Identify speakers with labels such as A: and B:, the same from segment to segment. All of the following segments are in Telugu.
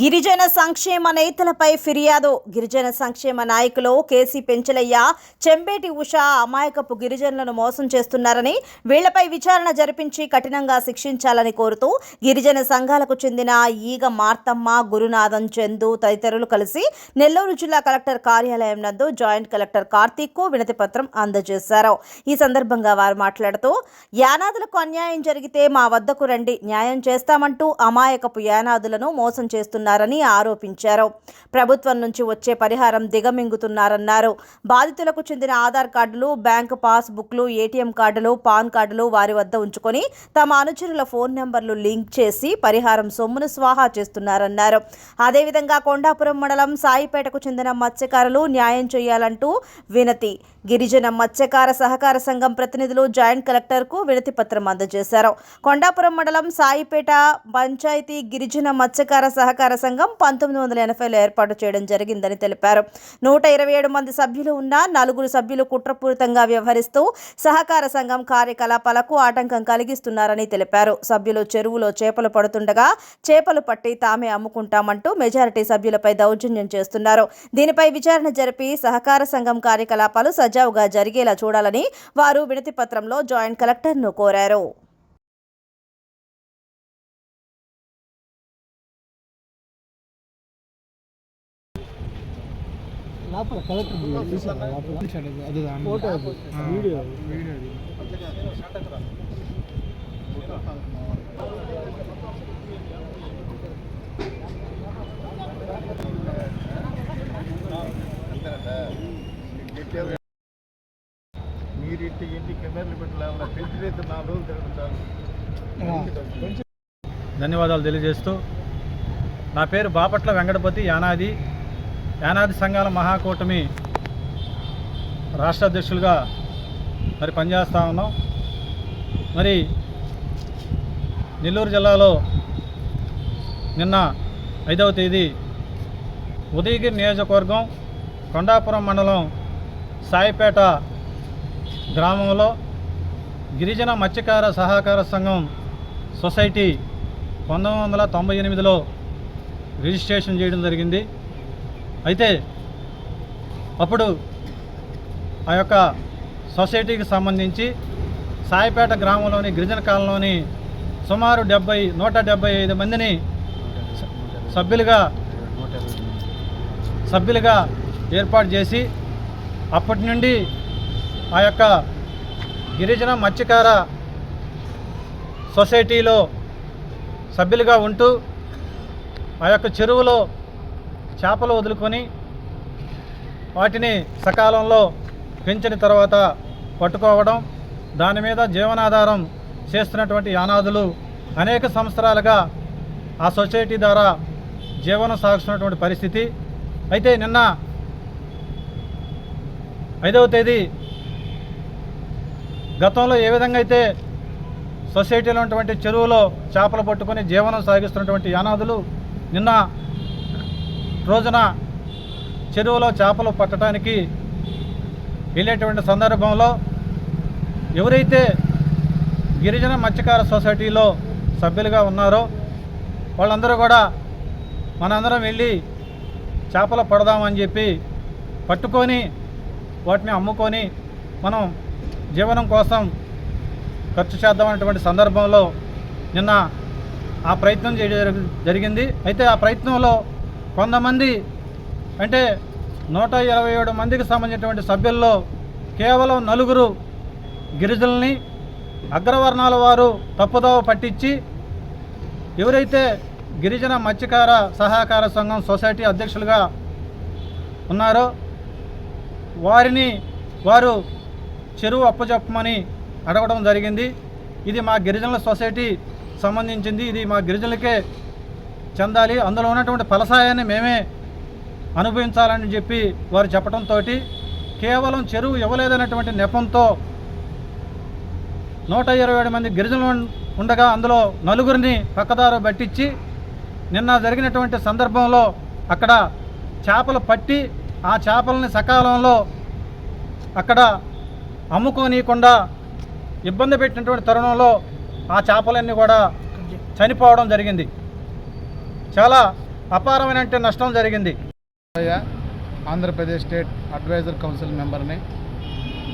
A: గిరిజన సంక్షేమ నేతలపై ఫిర్యాదు. గిరిజన సంక్షేమ నాయకులు కేసీ పెంచలయ్య చెంబేటి ఉష అమాయకపు గిరిజనులను మోసం చేస్తున్నారని వీళ్ళపై విచారణ జరిపించి కఠినంగా శిక్షించాలని కోరుతూ గిరిజన సంఘాలకు చెందిన ఈగ మార్తమ్మ గురునాథన్ చందు తదితరులు కలిసి నెల్లూరు జిల్లా కలెక్టర్ కార్యాలయం నందు జాయింట్ కలెక్టర్ కార్తీక్ వినతి పత్రం అందజేశారు. ఈ సందర్భంగా వారు మాట్లాడుతూ యానాదులకు అన్యాయం జరిగితే మా వద్దకు రండి న్యాయం చేస్తామంటూ అమాయకపు యానాదులను మోసం చేస్తున్నారు. చేస్తున్నారని ఆరోపించారు. ప్రభుత్వం నుంచి వచ్చే పరిహారం దిగమింగుతున్నారన్నారు. బాధితులకు చెందిన ఆధార్ కార్డులు బ్యాంకు పాస్ బుక్లు ఏటీఎం కార్డులు పాన్ కార్డులు వారి వద్ద ఉంచుకొని తమ అనుచరుల ఫోన్ నెంబర్లు లింక్ చేసి పరిహారం సొమ్మును స్వాహా చేస్తున్నారన్నారు. అదేవిధంగా కొండాపురం మండలం సాయిపేటకు చెందిన మత్స్యకారులు న్యాయం చేయాలంటూ వినతి. గిరిజన మత్స్యకార సహకార సంఘం ప్రతినిధులు జాయింట్ కలెక్టర్కు వినతి పత్రం అందజేశారు. కొండాపురం మండలం సాయిపేట పంచాయతీ గిరిజన మత్స్యకార సహకార సంఘం పంతొమ్మిది వందల ఎనభైలో ఏర్పాటు చేయడం జరిగిందని తెలిపారు. నూట ఇరవై ఏడు మంది సభ్యులు ఉన్న నలుగురు సభ్యులు కుట్రపూరితంగా వ్యవహరిస్తూ సహకార సంఘం కార్యకలాపాలకు ఆటంకం కలిగిస్తున్నారని తెలిపారు. సభ్యులు చెరువులో చేపలు పడుతుండగా చేపలు పట్టి తామే అమ్ముకుంటామంటూ మెజారిటీ సభ్యులపై దౌర్జన్యం చేస్తున్నారు. దీనిపై విచారణ జరిపి సహకార సంఘం కార్యకలాపాలు సజావుగా జరిగేలా చూడాలని వారు వినతి పత్రంలో జాయింట్ కలెక్టర్ను కోరారు.
B: లోపల కలెక్టర్ అదే ఫోటో అది. వీడియో. వీడియో
C: మీరు ఇంటి ఇంటి కెమెరాలు పెట్టలేమన్నా పెంచినైతే నాలుగు రోజులు తిరుగుతారు
D: ధన్యవాదాలు తెలియజేస్తూ నా పేరు బాపట్ల వెంకటపతి యానాది. యానాది సంఘాల మహాకూటమి రాష్ట్ర అధ్యక్షులుగా మరి పనిచేస్తూ ఉన్నాం. మరి నెల్లూరు జిల్లాలో నిన్న ఐదవ తేదీ ఉదయగిరి నియోజకవర్గం కొండాపురం మండలం సాయిపేట గ్రామంలో గిరిజన మత్స్యకార సహకార సంఘం సొసైటీ పంతొమ్మిది వందల తొంభై ఎనిమిదిలో రిజిస్ట్రేషన్ చేయడం జరిగింది. అయితే అప్పుడు ఆ యొక్క సొసైటీకి సంబంధించి సాయిపేట గ్రామంలోని గిరిజన కాలంలోని సుమారు డెబ్బై నూట డెబ్బై ఐదు మందిని సభ్యులుగా సభ్యులుగా ఏర్పాటు చేసి అప్పటి నుండి ఆ యొక్క గిరిజన మత్స్యకార సొసైటీలో సభ్యులుగా ఉంటూ ఆ యొక్క చెరువులో చేపలు వదులుకొని వాటిని సకాలంలో పెంచిన తర్వాత పట్టుకోవడం దాని మీద జీవనాధారం చేస్తున్నటువంటి యానాదులు అనేక సంవత్సరాలుగా ఆ సొసైటీ ద్వారా జీవనం సాగుతున్నటువంటి పరిస్థితి. అయితే నిన్న ఐదవ తేదీ గతంలో ఏ విధంగా అయితే సొసైటీలో ఉన్నటువంటి చెరువులో చేపలు పట్టుకొని జీవనం సాగిస్తున్నటువంటి యానాదులు నిన్న రోజున చెరువులో చేపలు పట్టడానికి వెళ్ళేటువంటి సందర్భంలో ఎవరైతే గిరిజన మత్స్యకార సొసైటీలో సభ్యులుగా ఉన్నారో వాళ్ళందరూ కూడా మనందరం వెళ్ళి చేపలు పడదామని చెప్పి పట్టుకొని వాటిని అమ్ముకొని మనం జీవనం కోసం ఖర్చు చేద్దామనేటువంటి సందర్భంలో నిన్న ఆ ప్రయత్నం చేయడం జరిగింది. అయితే ఆ ప్రయత్నంలో కొంతమంది అంటే నూట ఇరవై ఏడు మందికి సంబంధించినటువంటి సభ్యుల్లో కేవలం నలుగురు గిరిజనుల్ని అగ్రవర్ణాల వారు తప్పుదోవ పట్టించి ఎవరైతే గిరిజన మత్స్యకార సహకార సంఘం సొసైటీ అధ్యక్షులుగా ఉన్నారో వారిని వారు చెరువు అప్పచెప్పమని అడగడం జరిగింది. ఇది మా గిరిజనుల సొసైటీ సంబంధించింది. ఇది మా గిరిజనులకే చెందాలి. అందులో ఉన్నటువంటి ఫలసాయాన్ని మేమే అనుభవించాలని చెప్పి వారు చెప్పడంతో కేవలం చెరువు ఇవ్వలేదన్నటువంటి నెపంతో నూట ఇరవై ఏడు మంది గిరిజనులు ఉండగా అందులో నలుగురిని పక్కదారు పట్టించి నిన్న జరిగినటువంటి సందర్భంలో అక్కడ చేపలు పట్టి ఆ చేపలని సకాలంలో అక్కడ అమ్ముకోనీయకుండా ఇబ్బంది పెట్టినటువంటి తరుణంలో ఆ చేపలన్నీ కూడా చనిపోవడం జరిగింది. చాలా అపారమైన నష్టం జరిగింది.
C: ఆంధ్రప్రదేశ్ స్టేట్ అడ్వైజర్ కౌన్సిల్ మెంబర్ని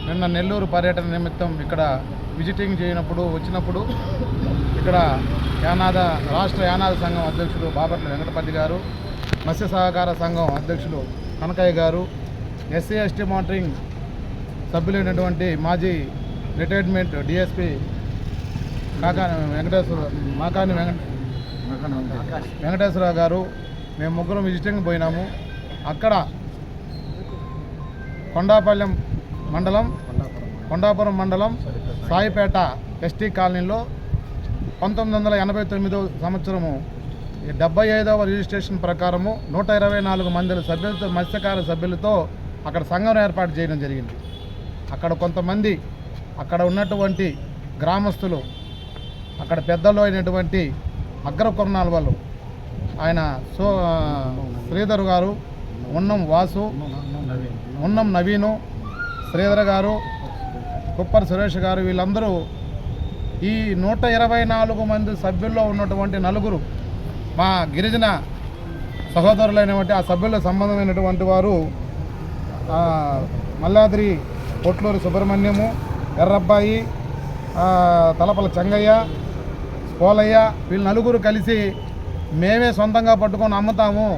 C: నిన్న నెల్లూరు పర్యటన నిమిత్తం ఇక్కడ విజిటింగ్ చేయనప్పుడు వచ్చినప్పుడు ఇక్కడ యానాద రాష్ట్ర యానాద సంఘం అధ్యక్షుడు బాపట్ల వెంకటపతి గారు మత్స్య సహకార సంఘం అధ్యక్షుడు కనకయ్య గారు ఎస్సీ ఎస్టీ మానిటరింగ్ సభ్యులైనటువంటి మాజీ రిటైర్మెంట్ డిఎస్పి కాకాని వెంకటేశ్వర మాకాని వెంకట వెంకటేశ్వరరావు గారు మేము ముగ్గురం విజిటింగ్ పోయినాము. అక్కడ కొండాపల్లెం మండలం కొండాపురం మండలం సాయిపేట ఎస్టీ కాలనీలో పంతొమ్మిది వందల ఎనభై తొమ్మిదో సంవత్సరము ఈ డెబ్బై ఐదవ రిజిస్ట్రేషన్ ప్రకారము నూట ఇరవై నాలుగు మంది సభ్యులతో మత్స్యకార సభ్యులతో అక్కడ సంఘం ఏర్పాటు చేయడం జరిగింది. అక్కడ కొంతమంది అక్కడ ఉన్నటువంటి గ్రామస్తులు అక్కడ పెద్దలు అయినటువంటి అగ్రకుర్ణాల వాళ్ళు. ఆయన సో శ్రీధర్ గారు ఉన్నం వాసు ఉన్నం నవీను శ్రీధర్ గారు కుప్పర్ సురేష్ గారు వీళ్ళందరూ ఈ నూట ఇరవై నాలుగు మంది సభ్యుల్లో ఉన్నటువంటి నలుగురు మా గిరిజన సహోదరులైనటువంటి ఆ సభ్యుల సంబంధమైనటువంటి వారు మల్లాద్రి కొట్లూరి సుబ్రహ్మణ్యము ఎర్రబ్బాయి తలపల చెంగయ్య పోలయ్య వీళ్ళు నలుగురు కలిసి మేమే సొంతంగా పట్టుకొని అమ్ముతాము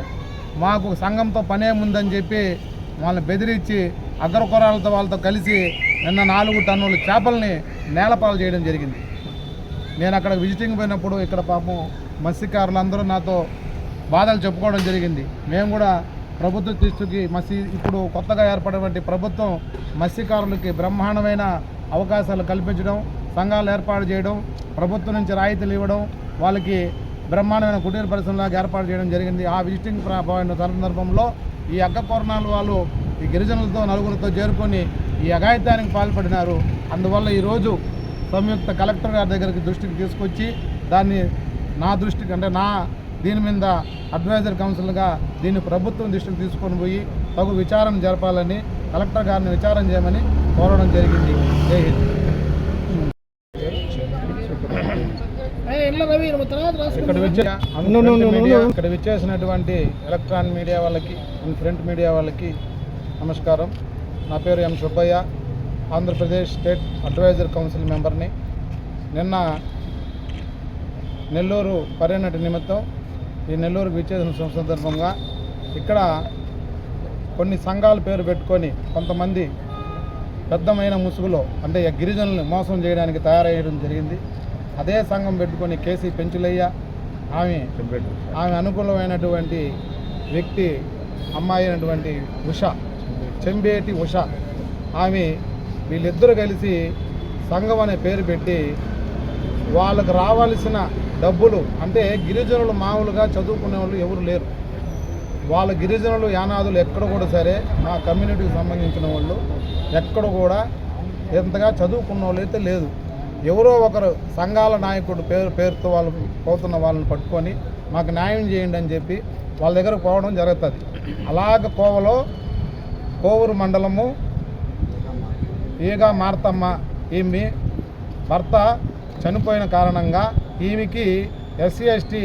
C: మాకు సంఘంతో పనేముందని చెప్పి వాళ్ళని బెదిరించి అగ్రకురాలతో వాళ్ళతో కలిసి నిన్న నాలుగు టన్నుల చేపల్ని నేలపాలు చేయడం జరిగింది. నేను అక్కడ విజిటింగ్ పోయినప్పుడు ఇక్కడ పాపం మత్స్యకారులందరూ నాతో బాధలు చెప్పుకోవడం జరిగింది. మేము కూడా ప్రభుత్వ దృష్టికి మత్స్య ఇప్పుడు కొత్తగా ఏర్పడినటువంటి ప్రభుత్వం మత్స్యకారులకి బ్రహ్మాండమైన అవకాశాలు కల్పించడం సంఘాలు ఏర్పాటు చేయడం ప్రభుత్వం నుంచి రాయితీలు ఇవ్వడం వాళ్ళకి బ్రహ్మాండమైన కుటీర పరిశ్రమలాగా ఏర్పాటు చేయడం జరిగింది. ఆ విజిటింగ్ సందర్భంలో ఈ అక్క వాళ్ళు ఈ గిరిజనులతో నలుగురితో చేరుకొని ఈ అఘాయిత్యానికి పాల్పడినారు. అందువల్ల ఈరోజు సంయుక్త కలెక్టర్ గారి దగ్గరికి దృష్టికి తీసుకొచ్చి దాన్ని నా దృష్టికి అంటే నా దీని మీద అడ్వైజర్ కౌన్సిల్గా దీన్ని ప్రభుత్వం దృష్టికి తీసుకొని పోయి తగు విచారణ జరపాలని కలెక్టర్ గారిని విచారణ చేయమని కోరడం జరిగింది. జై హింద్. ఇక్కడ ఇక్కడ విచ్చేసినటువంటి ఎలక్ట్రానిక్ మీడియా వాళ్ళకి అండ్ ప్రింట్ మీడియా వాళ్ళకి నమస్కారం. నా పేరు M Subbaiah. Andhra Pradesh state advisor council మెంబర్ని. నిన్న నెల్లూరు పర్యటన నిమిత్తం ఈ నెల్లూరుకు విచ్చేసిన సందర్భంగా ఇక్కడ కొన్ని సంఘాల పేరు పెట్టుకొని కొంతమంది పెద్దమైన ముసుగులో అంటే గిరిజనుల్ని మోసం చేయడానికి తయారయ్యడం జరిగింది. అదే సంఘం పెట్టుకొని కేసీ పెంచులయ్య ఆమె ఆమె అనుకూలమైనటువంటి వ్యక్తి అమ్మాయి అయినటువంటి ఉష చెంబేటి ఉష. ఆమె వీళ్ళిద్దరూ కలిసి సంఘం అనే పేరు పెట్టి వాళ్ళకు రావాల్సిన డబ్బులు అంటే గిరిజనులు మామూలుగా చదువుకునే వాళ్ళు ఎవరు లేరు. వాళ్ళ గిరిజనులు యానాదులు ఎక్కడ కూడా సరే మా కమ్యూనిటీకి సంబంధించిన వాళ్ళు ఎక్కడ కూడా ఎంతగా చదువుకున్న వాళ్ళు అయితే లేదు. ఎవరో ఒకరు సంఘాల నాయకుడు పేరు పేరుతో వాళ్ళు పోతున్న వాళ్ళని పట్టుకొని మాకు న్యాయం చేయండి అని చెప్పి వాళ్ళ దగ్గర పోవడం జరుగుతుంది. అలాగ కోవలో కోవూరు మండలము ఈగ మార్తమ్మ ఈమె భర్త చనిపోయిన కారణంగా ఈమెకి ఎస్సీ ఎస్టీ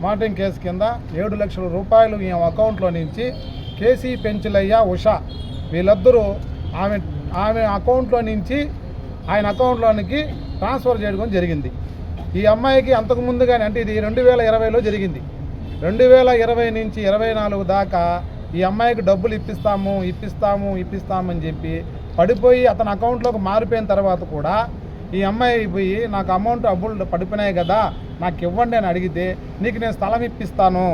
C: మానిటరింగ్ కేసు కింద ఏడు లక్షల రూపాయలు ఈ అకౌంట్లో నుంచి కేసీ పెంచులయ్య ఉష వీళ్ళిద్దరూ ఆమె ఆమె అకౌంట్లో నుంచి ఆయన అకౌంట్లోనికి ట్రాన్స్ఫర్ చేయడం జరిగింది. ఈ అమ్మాయికి అంతకు ముందుగానే అంటే ఇది రెండు వేల ఇరవైలో జరిగింది. రెండు వేల ఇరవై నుంచి ఇరవై నాలుగు దాకా ఈ అమ్మాయికి డబ్బులు ఇప్పిస్తాము ఇప్పిస్తాము ఇప్పిస్తామని చెప్పి పడిపోయి అతని అకౌంట్లోకి మారిపోయిన తర్వాత కూడా ఈ అమ్మాయి పోయి నాకు అమౌంట్ అబ్బులు పడిపోయినాయి కదా నాకు ఇవ్వండి అని అడిగితే నీకు నేను స్థలం ఇప్పిస్తాను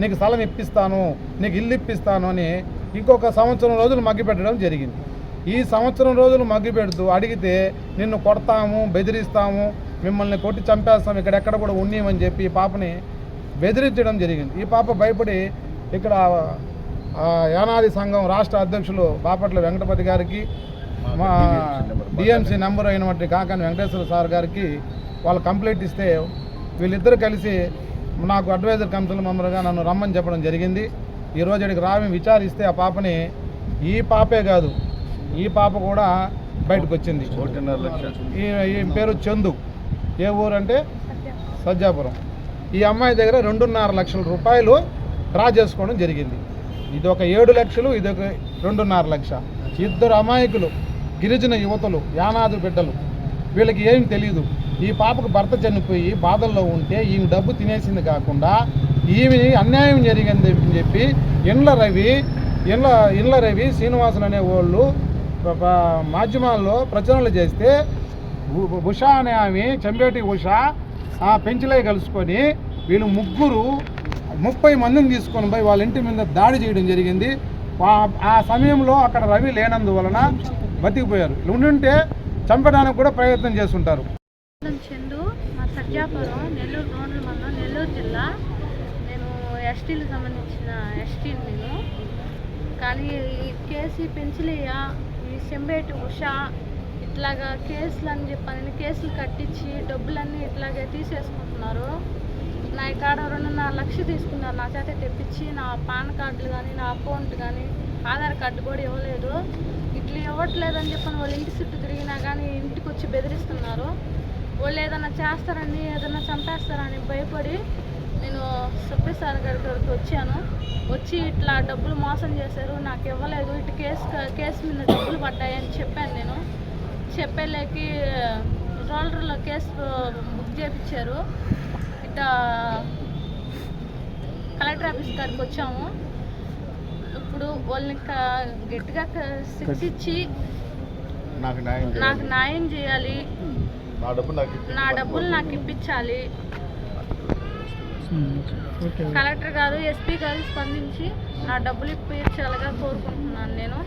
C: నీకు స్థలం ఇప్పిస్తాను నీకు ఇల్లు ఇప్పిస్తాను అని ఇంకొక సంవత్సరం రోజులు మగ్గిపెట్టడం జరిగింది. ఈ సంవత్సరం రోజులు మగ్గిపెడుతూ అడిగితే నిన్ను కొడతాము బెదిరిస్తాము మిమ్మల్ని కొట్టి చంపేస్తాం ఇక్కడెక్కడ కూడా ఉన్నీమని చెప్పి ఈ పాపని బెదిరించడం జరిగింది. ఈ పాప భయపడి ఇక్కడ యానాది సంఘం రాష్ట్ర అధ్యక్షులు బాపట్ల వెంకటపతి గారికి మా డిఎంసీ నెంబర్ అయినటువంటి కాకాని వెంకటేశ్వర సార్ గారికి వాళ్ళు కంప్లైంట్ ఇస్తే వీళ్ళిద్దరు కలిసి నాకు అడ్వైజర్ కౌన్సిల్ మెంబర్గా నన్ను రమ్మని చెప్పడం జరిగింది. ఈరోజు ఇక్కడికి రావి విచారిస్తే ఆ పాపని ఈ పాపే కాదు ఈ పాప కూడా బయటకు వచ్చింది. ఈ ఈ పేరు చందు. ఏ ఊరు అంటే సజ్జాపురం. ఈ అమ్మాయి దగ్గర రెండున్నర లక్షల రూపాయలు డ్రా చేసుకోవడం జరిగింది. ఇది ఒక ఏడు లక్షలు ఇది ఒక రెండున్నర లక్ష. ఇద్దరు అమాయకులు గిరిజన యువతలు యానాదు బిడ్డలు. వీళ్ళకి ఏం తెలియదు ఈ పాపకు భర్త చనిపోయి బాధల్లో ఉంటే ఈమె డబ్బు తినేసింది కాకుండా ఈమె అన్యాయం జరిగింది అని చెప్పి ఇండ్ల రవి ఇండ్ల ఇండ్ల రవి శ్రీనివాసులు అనే వాళ్ళు మాధ్యమాల్లో ప్రచురణలు చేస్తే ఉషా అనే ఆమె చెంబేటి ఉషా ఆ పెంచులై కలుసుకొని వీళ్ళు ముగ్గురు ముప్పై మందిని తీసుకొని పోయి వాళ్ళ ఇంటి మీద దాడి చేయడం జరిగింది. ఆ సమయంలో అక్కడ రవి లేనందువలన బతికిపోయారు. ఉండుంటే చంపడానికి కూడా ప్రయత్నం చేస్తుంటారు.
E: చందు మా సర్జాపురం నెల్లూరు రోడ్ల మండలం నెల్లూరు జిల్లా. నేను ఎస్టీలకు సంబంధించిన ఎస్టీ నేను. కానీ కేసీ పెంచలేయా సెంబేటి ఉష ఇట్లాగా కేసులు అని చెప్పని కేసులు కట్టించి డబ్బులన్నీ ఇట్లాగే తీసేసుకుంటున్నారు. నా కాడ రెండున్నర లక్షలు తీసుకున్నారు నా చేత తెప్పించి నా పాన్ కార్డులు కానీ నా అకౌంట్ కానీ ఆధార్ కార్డు కూడా ఇవ్వలేదు. ఇట్లా ఇవ్వట్లేదని చెప్పని వాళ్ళు ఇంటి చుట్టూ తిరిగినా కానీ ఇంటికి వచ్చి బెదిరిస్తున్నారు. వాళ్ళు ఏదైనా చేస్తారని ఏదైనా చంపేస్తారని భయపడి నేను సార్ గారి దగ్గరికి వచ్చాను. వచ్చి ఇట్లా డబ్బులు మోసం చేశారు. నాకు ఇవ్వలేదు. ఇటు కేసు కేసు మీద డబ్బులు పడ్డాయని చెప్పాను నేను. చెప్పేళ్ళకి రోలర్లో కేసు బుక్ చేయించారు ఇట్లా కలెక్టర్ ఆఫీస్ కాడికి వచ్చాము. ఇప్పుడు వాళ్ళని గట్టిగా శిక్షించి
F: నాకు న్యాయం
E: చేయాలి.
F: నా
E: డబ్బులు నాకు ఇప్పించాలి. కలెక్టర్ గారు ఎస్పీ గారు స్పందించి నా డబ్బులు ఇప్పించాలిగా కోరుకుంటున్నాను నేను.